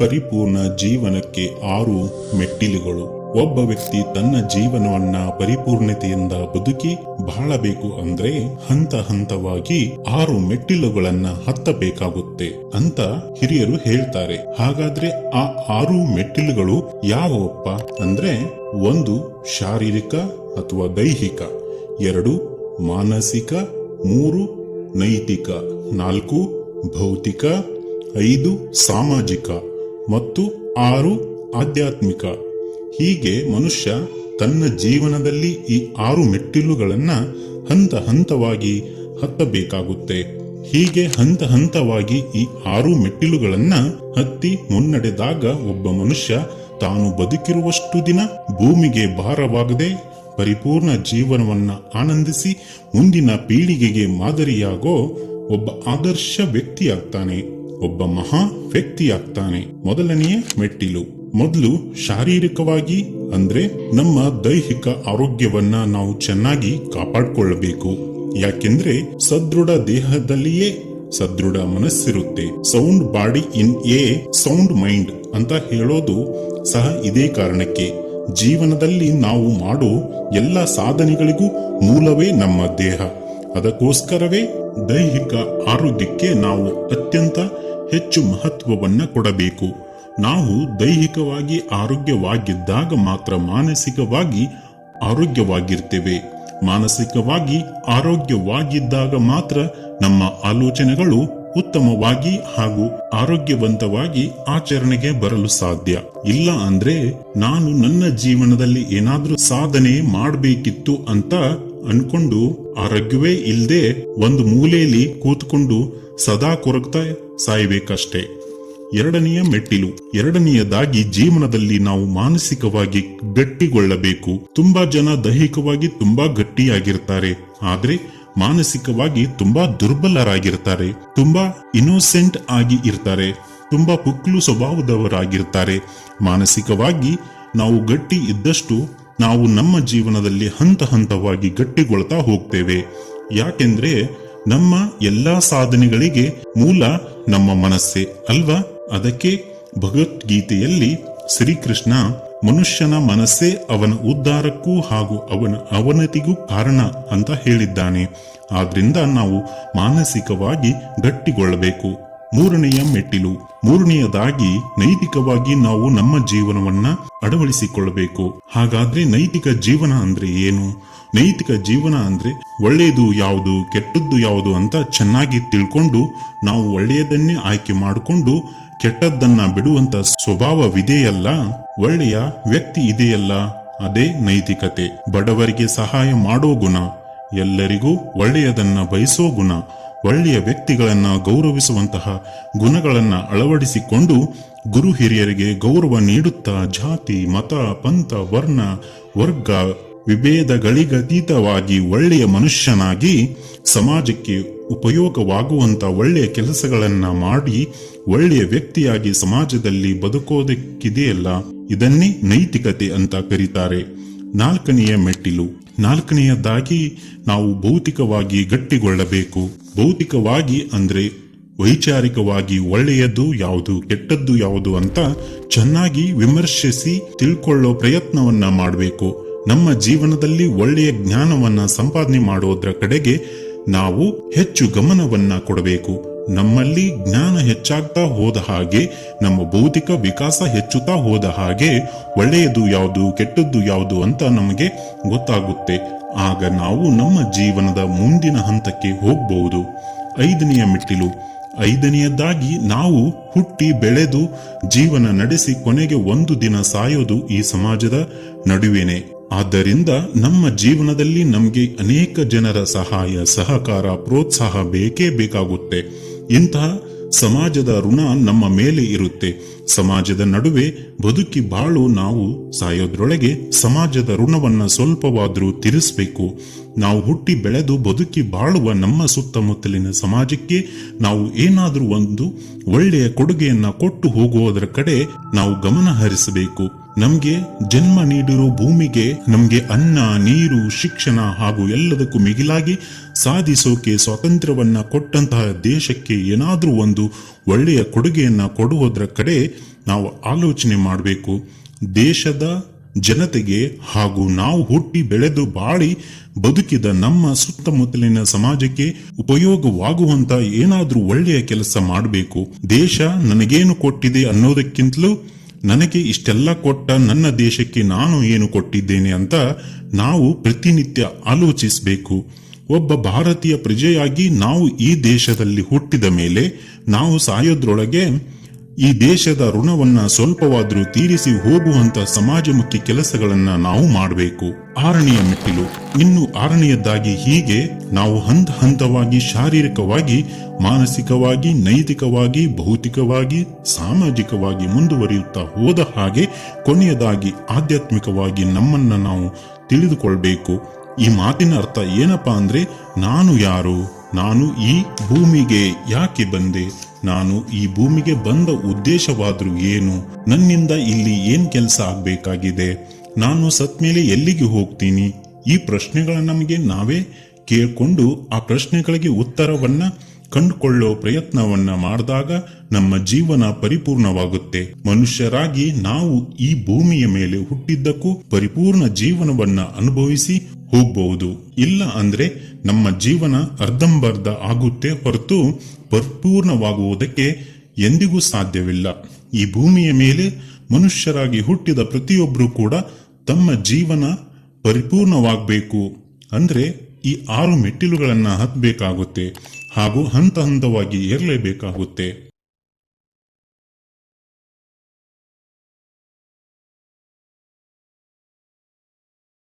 ಪರಿಪೂರ್ಣ ಜೀವನಕ್ಕೆ ಆರು ಮೆಟ್ಟಿಲುಗಳು. ಒಬ್ಬ ವ್ಯಕ್ತಿ ತನ್ನ ಜೀವನವನ್ನ ಪರಿಪೂರ್ಣತೆಯಿಂದ ಬದುಕಿ ಬಾಳಬೇಕು ಅಂದ್ರೆ ಹಂತ ಹಂತವಾಗಿ ಆರು ಮೆಟ್ಟಿಲುಗಳನ್ನ ಹತ್ತಬೇಕಾಗುತ್ತೆ ಅಂತ ಹಿರಿಯರು ಹೇಳ್ತಾರೆ. ಹಾಗಾದ್ರೆ ಆ ಆರು ಮೆಟ್ಟಿಲುಗಳು ಯಾವಪ್ಪ ಅಂದ್ರೆ ಒಂದು ಶಾರೀರಿಕ ಅಥವಾ ದೈಹಿಕ, ಎರಡು ಮಾನಸಿಕ, ಮೂರು ನೈತಿಕ, ನಾಲ್ಕು ಭೌತಿಕ, ಐದು ಸಾಮಾಜಿಕ. ಮತ್ತು ಆರು ಆಧ್ಯಾತ್ಮಿಕ. ಹೀಗೆ ಮನುಷ್ಯ ತನ್ನ ಜೀವನದಲ್ಲಿ ಈ ಆರು ಮೆಟ್ಟಿಲುಗಳನ್ನ ಹಂತ ಹಂತವಾಗಿ ಹತ್ತಬೇಕಾಗುತ್ತೆ. ಹೀಗೆ ಹಂತ ಹಂತವಾಗಿ ಈ ಆರು ಮೆಟ್ಟಿಲುಗಳನ್ನ ಹತ್ತಿ ಮುನ್ನಡೆದಾಗ ಒಬ್ಬ ಮನುಷ್ಯ ತಾನು ಬದುಕಿರುವಷ್ಟು ದಿನ ಭೂಮಿಗೆ ಭಾರವಾಗದೆ ಪರಿಪೂರ್ಣ ಜೀವನವನ್ನ ಆನಂದಿಸಿ ಮುಂದಿನ ಪೀಳಿಗೆಗೆ ಮಾದರಿಯಾಗೋ ಒಬ್ಬ ಆದರ್ಶ ವ್ಯಕ್ತಿಯಾಗ್ತಾನೆ. ಒಬ್ಬ ಮಹಾ ವ್ಯಕ್ತಿಯಾಗ್ತಾನೆ. ಮೊದಲನೆಯ ಮೆಟ್ಟಿಲು. ಮೊದಲು ಶಾರೀರಿಕವಾಗಿ, ಅಂದ್ರೆ ನಮ್ಮ ದೈಹಿಕ ಆರೋಗ್ಯವನ್ನ ನಾವು ಚೆನ್ನಾಗಿ ಕಾಪಾಡಿಕೊಳ್ಳಬೇಕು ಯಾಕೆಂದ್ರೆ ಸದೃಢ ದೇಹದಲ್ಲಿಯೇ ಸದೃಢ ಮನಸ್ಸಿರುತ್ತೆ. Sound body in a sound mind ಅಂತ ಹೇಳೋದು ಸಹ ಇದೇ ಕಾರಣಕ್ಕೆ. ಜೀವನದಲ್ಲಿ ನಾವು ಮಾಡೋ ಎಲ್ಲ ಸಾಧನೆಗಳಿಗೂ ಮೂಲವೇ ನಮ್ಮ ದೇಹ. ಅದಕ್ಕೋಸ್ಕರವೇ ದೈಹಿಕ ಆರೋಗ್ಯಕ್ಕೆ ನಾವು ಅತ್ಯಂತ ಹೆಚ್ಚು ಮಹತ್ವವನ್ನ ಕೊಡಬೇಕು. ನಾವು ದೈಹಿಕವಾಗಿ ಆರೋಗ್ಯವಾಗಿದ್ದಾಗ ಮಾತ್ರ ಮಾನಸಿಕವಾಗಿ ಆರೋಗ್ಯವಾಗಿರ್ತೇವೆ. ಮಾನಸಿಕವಾಗಿ ಆರೋಗ್ಯವಾಗಿದ್ದಾಗ ಮಾತ್ರ ನಮ್ಮ ಆಲೋಚನೆಗಳು ಉತ್ತಮವಾಗಿ ಹಾಗೂ ಆರೋಗ್ಯವಂತವಾಗಿ ಆಚರಣೆಗೆ ಬರಲು ಸಾಧ್ಯ. ಇಲ್ಲ ಅಂದ್ರೆ ನಾನು ನನ್ನ ಜೀವನದಲ್ಲಿ ಏನಾದ್ರೂ ಸಾಧನೆ ಮಾಡಬೇಕಿತ್ತು ಅಂತ ಅನ್ಕೊಂಡು ಆರೋಗ್ಯವೇ ಇಲ್ಲದೆ ಒಂದು ಮೂಲೆಯಲ್ಲಿ ಕೂತ್ಕೊಂಡು ಸದಾ ಕೊರಗ್ತಾ ಸಾಯ್ಬೇಕಷ್ಟೇ. ಎರಡನೆಯ ಮೆಟ್ಟಿಲು, ಎರಡನೆಯದಾಗಿ ಜೀವನದಲ್ಲಿ ನಾವು ಮಾನಸಿಕವಾಗಿ ಗಟ್ಟಿಗೊಳ್ಳಬೇಕು. ತುಂಬಾ ಜನ ದೈಹಿಕವಾಗಿ ತುಂಬಾ ಗಟ್ಟಿಯಾಗಿರ್ತಾರೆ. ಆದ್ರೆ ಮಾನಸಿಕವಾಗಿ ತುಂಬಾ ದುರ್ಬಲರಾಗಿರ್ತಾರೆ. ತುಂಬಾ ಇನ್ನೋಸೆಂಟ್ ಆಗಿ ಇರ್ತಾರೆ. ತುಂಬಾ ಪುಕ್ಲು ಸ್ವಭಾವದವರಾಗಿರ್ತಾರೆ. ಮಾನಸಿಕವಾಗಿ ನಾವು ಗಟ್ಟಿ ಇದ್ದಷ್ಟು ನಾವು ನಮ್ಮ ಜೀವನದಲ್ಲಿ ಹಂತ ಹಂತವಾಗಿ ಗಟ್ಟಿಗೊಳ್ತಾ ಹೋಗ್ತೇವೆ. ಯಾಕೆಂದ್ರೆ ನಮ್ಮ ಎಲ್ಲಾ ಸಾಧನೆಗಳಿಗೆ ಮೂಲ ನಮ್ಮ ಮನಸ್ಸೇ ಅಲ್ವಾ? ಅದಕ್ಕೆ ಭಗವದ್ಗೀತೆಯಲ್ಲಿ ಶ್ರೀಕೃಷ್ಣ ಮನುಷ್ಯನ ಮನಸ್ಸೇ ಅವನ ಉದ್ಧಾರಕ್ಕೂ ಹಾಗೂ ಅವನ ಅವನತಿಗೂ ಕಾರಣ ಅಂತ ಹೇಳಿದ್ದಾನೆ. ಆದ್ರಿಂದ ನಾವು ಮಾನಸಿಕವಾಗಿ ಗಟ್ಟಿಗೊಳ್ಳಬೇಕು. ಮೂರನೆಯ ಮೆಟ್ಟಿಲು. ಮೂರನೆಯದಾಗಿ ನೈತಿಕವಾಗಿ ನಾವು ನಮ್ಮ ಜೀವನವನ್ನ ಅಳವಡಿಸಿಕೊಳ್ಳಬೇಕು. ಹಾಗಾದ್ರೆ ನೈತಿಕ ಜೀವನ ಅಂದ್ರೆ ಏನು? ನೈತಿಕ ಜೀವನ ಅಂದ್ರೆ ಒಳ್ಳೆಯದು ಯಾವುದು, ಕೆಟ್ಟದ್ದು ಯಾವುದು ಅಂತ ಚೆನ್ನಾಗಿ ತಿಳ್ಕೊಂಡು ನಾವು ಒಳ್ಳೆಯದನ್ನೇ ಆಯ್ಕೆ ಮಾಡಿಕೊಂಡು ಕೆಟ್ಟದ್ದನ್ನ ಬಿಡುವಂತ ಸ್ವಭಾವವಿದೆಯಲ್ಲ ಒಳ್ಳೆಯ ವ್ಯಕ್ತಿ ಇದೆಯಲ್ಲ? ಅದೇ ನೈತಿಕತೆ. ಬಡವರಿಗೆ ಸಹಾಯ ಮಾಡೋ ಗುಣ. ಎಲ್ಲರಿಗೂ ಒಳ್ಳೆಯದನ್ನ ಬಯಸೋ ಗುಣ. ಒಳ್ಳೆಯ ವ್ಯಕ್ತಿಗಳನ್ನ ಗೌರವಿಸುವಂತಹ ಗುಣಗಳನ್ನ ಅಳವಡಿಸಿಕೊಂಡು ಗುರು ಹಿರಿಯರಿಗೆ ಗೌರವ ನೀಡುತ್ತಾ ಜಾತಿ, ಮತ, ಪಂಥ, ವರ್ಣ, ವರ್ಗ ವಿಭೇದಗಳಿಗತೀತವಾಗಿ ಒಳ್ಳೆಯ ಮನುಷ್ಯನಾಗಿ ಸಮಾಜಕ್ಕೆ ಉಪಯೋಗವಾಗುವಂತ ಒಳ್ಳೆಯ ಕೆಲಸಗಳನ್ನ ಮಾಡಿ ಒಳ್ಳೆಯ ವ್ಯಕ್ತಿಯಾಗಿ ಸಮಾಜದಲ್ಲಿ ಬದುಕೋದಕ್ಕಿದೆಯಲ್ಲ? ಇದನ್ನೇ ನೈತಿಕತೆ ಅಂತ ಕರೀತಾರೆ. ನಾಲ್ಕನೆಯ ಮೆಟ್ಟಿಲು ನಾಲ್ಕನೆಯದ್ದಾಗಿ ನಾವು ಭೌತಿಕವಾಗಿ ಗಟ್ಟಿಗೊಳ್ಳಬೇಕು. ಭೌತಿಕವಾಗಿ ಅಂದ್ರೆ ವೈಚಾರಿಕವಾಗಿ ಒಳ್ಳೆಯದು ಯಾವುದು, ಕೆಟ್ಟದ್ದು ಯಾವುದು ಅಂತ ಚೆನ್ನಾಗಿ ವಿಮರ್ಶಿಸಿ ತಿಳ್ಕೊಳ್ಳೋ ಪ್ರಯತ್ನವನ್ನ ಮಾಡಬೇಕು. ನಮ್ಮ ಜೀವನದಲ್ಲಿ ಒಳ್ಳೆಯ ಜ್ಞಾನವನ್ನ ಸಂಪಾದನೆ ಮಾಡೋದ್ರ ಕಡೆಗೆ ನಾವು ಹೆಚ್ಚು ಗಮನವನ್ನ ಕೊಡಬೇಕು. ನಮ್ಮಲ್ಲಿ ಜ್ಞಾನ ಹೆಚ್ಚಾಗ್ತಾ ಹೋದ ಹಾಗೆ, ನಮ್ಮ ಭೌತಿಕ ವಿಕಾಸ ಹೆಚ್ಚುತ್ತಾ ಹೋದ ಹಾಗೆ, ಒಳ್ಳೆಯದು ಯಾವುದು, ಕೆಟ್ಟದ್ದು ಯಾವುದು ಅಂತ ನಮಗೆ ಗೊತ್ತಾಗುತ್ತೆ. ಆಗ ನಾವು ನಮ್ಮ ಜೀವನದ ಮುಂದಿನ ಹಂತಕ್ಕೆ ಹೋಗಬಹುದು. ಐದನೆಯ ಮೆಟ್ಟಿಲು. ಐದನೆಯದಾಗಿ ನಾವು ಹುಟ್ಟಿ ಬೆಳೆದು ಜೀವನ ನಡೆಸಿ ಕೊನೆಗೆ ಒಂದು ದಿನ ಸಾಯೋದು ಈ ಸಮಾಜದ ನಡುವೆನೆ. ಆದ್ದರಿಂದ ನಮ್ಮ ಜೀವನದಲ್ಲಿ ನಮಗೆ ಅನೇಕ ಜನರ ಸಹಾಯ, ಸಹಕಾರ, ಪ್ರೋತ್ಸಾಹ ಬೇಕೇ ಬೇಕಾಗುತ್ತೆ. ಇಂತಹ ಸಮಾಜದ ಋಣ ನಮ್ಮ ಮೇಲೆ ಇರುತ್ತೆ. ಸಮಾಜದ ನಡುವೆ ಬದುಕಿ ಬಾಳು ನಾವು ಸಾಯೋದ್ರೊಳಗೆ ಸಮಾಜದ ಋಣವನ್ನ ಸ್ವಲ್ಪವಾದರೂ ತೀರಿಸಬೇಕು. ನಾವು ಹುಟ್ಟಿ ಬೆಳೆದು ಬದುಕಿ ಬಾಳುವ ನಮ್ಮ ಸುತ್ತಮುತ್ತಲಿನ ಸಮಾಜಕ್ಕೆ ನಾವು ಏನಾದರೂ ಒಂದು ಒಳ್ಳೆಯ ಕೊಡುಗೆಯನ್ನ ಕೊಟ್ಟು ಹೋಗುವುದರ ಕಡೆ ನಾವು ಗಮನ ಹರಿಸಬೇಕು. ನಮ್ಗೆ ಜನ್ಮ ನೀಡಿರೋ ಭೂಮಿಗೆ ನಮ್ಗೆ ಅನ್ನ, ನೀರು, ಶಿಕ್ಷಣ ಹಾಗೂ ಎಲ್ಲದಕ್ಕೂ ಮಿಗಿಲಾಗಿ ಸಾಧಿಸೋಕೆ ಸ್ವಾತಂತ್ರ್ಯವನ್ನ ಕೊಟ್ಟಂತಹ ದೇಶಕ್ಕೆ ಏನಾದರೂ ಒಂದು ಒಳ್ಳೆಯ ಕೊಡುಗೆಯನ್ನ ಕೊಡುವುದರ ಕಡೆ ನಾವು ಆಲೋಚನೆ ಮಾಡಬೇಕು. ದೇಶದ ಜನತೆಗೆ ಹಾಗೂ ನಾವು ಹುಟ್ಟಿ ಬೆಳೆದು ಬಾಳಿ ಬದುಕಿದ ನಮ್ಮ ಸುತ್ತಮುತ್ತಲಿನ ಸಮಾಜಕ್ಕೆ ಉಪಯೋಗವಾಗುವಂತ ಏನಾದರೂ ಒಳ್ಳೆಯ ಕೆಲಸ ಮಾಡಬೇಕು. ದೇಶ ನನಗೇನು ಕೊಟ್ಟಿದೆ ಅನ್ನೋದಕ್ಕಿಂತಲೂ ನನಗೆ ಇಷ್ಟೆಲ್ಲ ಕೊಟ್ಟ ನನ್ನ ದೇಶಕ್ಕೆ ನಾನು ಏನು ಕೊಟ್ಟಿದ್ದೇನೆ ಅಂತ ನಾವು ಪ್ರತಿನಿತ್ಯ ಆಲೋಚಿಸಬೇಕು. ಒಬ್ಬ ಭಾರತೀಯ ಪ್ರಜೆಯಾಗಿ ನಾವು ಈ ದೇಶದಲ್ಲಿ ಹುಟ್ಟಿದ ಮೇಲೆ ನಾವು ಸಾಯೋದ್ರೊಳಗೆ ಈ ದೇಶದ ಋಣವನ್ನ ಸ್ವಲ್ಪವಾದ್ರೂ ತೀರಿಸಿ ಹೋಗುವಂತ ಸಮಾಜಮುಖಿ ಕೆಲಸಗಳನ್ನ ನಾವು ಮಾಡಬೇಕು. ಆರನೆಯ ಮೆಟ್ಟಿಲು. ಇನ್ನು ಆರನೆಯದ್ದಾಗಿ ಹೀಗೆ ನಾವು ಹಂತ ಹಂತವಾಗಿ ಶಾರೀರಿಕವಾಗಿ, ಮಾನಸಿಕವಾಗಿ, ನೈತಿಕವಾಗಿ, ಭೌತಿಕವಾಗಿ, ಸಾಮಾಜಿಕವಾಗಿ ಮುಂದುವರಿಯುತ್ತಾ ಹೋದ ಹಾಗೆ ಕೊನೆಯದಾಗಿ ಆಧ್ಯಾತ್ಮಿಕವಾಗಿ ನಮ್ಮನ್ನ ನಾವು ತಿಳಿದುಕೊಳ್ಬೇಕು. ಈ ಮಾತಿನ ಅರ್ಥ ಏನಪ್ಪಾ ಅಂದ್ರೆ, ನಾನು ಯಾರು? ನಾನು ಈ ಭೂಮಿಗೆ ಯಾಕೆ ಬಂದೆ? ನಾನು ಈ ಭೂಮಿಗೆ ಬಂದ ಉದ್ದೇಶವಾದ್ರೂ ಏನು? ನನ್ನಿಂದ ಇಲ್ಲಿ ಏನ್ ಕೆಲಸ ಆಗ್ಬೇಕಾಗಿದೆ? ನಾನು ಸತ್ಮೇಲೆ ಎಲ್ಲಿಗೆ ಹೋಗ್ತೀನಿ? ಈ ಪ್ರಶ್ನೆಗಳ ನಮಗೆ ನಾವೇ ಕೇಳ್ಕೊಂಡು ಆ ಪ್ರಶ್ನೆಗಳಿಗೆ ಉತ್ತರವನ್ನ ಕಂಡುಕೊಳ್ಳೋ ಪ್ರಯತ್ನವನ್ನ ಮಾಡಿದಾಗ ನಮ್ಮ ಜೀವನ ಪರಿಪೂರ್ಣವಾಗುತ್ತೆ. ಮನುಷ್ಯರಾಗಿ ನಾವು ಈ ಭೂಮಿಯ ಮೇಲೆ ಹುಟ್ಟಿದ್ದಕ್ಕೂ ಪರಿಪೂರ್ಣ ಜೀವನವನ್ನ ಅನುಭವಿಸಿ ಹೋಗಬಹುದು. ಇಲ್ಲ ಅಂದ್ರೆ ನಮ್ಮ ಜೀವನ ಅರ್ಧಂಬರ್ಧ ಆಗುತ್ತೆ ಹೊರತು ಪರಿಪೂರ್ಣವಾಗುವುದಕ್ಕೆ ಎಂದಿಗೂ ಸಾಧ್ಯವಿಲ್ಲ. ಈ ಭೂಮಿಯ ಮೇಲೆ ಮನುಷ್ಯರಾಗಿ ಹುಟ್ಟಿದ ಪ್ರತಿಯೊಬ್ಬರೂ ಕೂಡ ತಮ್ಮ ಜೀವನ ಪರಿಪೂರ್ಣವಾಗಬೇಕು. ಅಂದ್ರೆ ಈ ಆರು ಮೆಟ್ಟಿಲುಗಳನ್ನು ಹತ್ತಬೇಕಾಗುತ್ತೆ ಹಾಗೂ ಹಂತ ಹಂತವಾಗಿ ಏರಲೇಬೇಕಾಗುತ್ತೆ.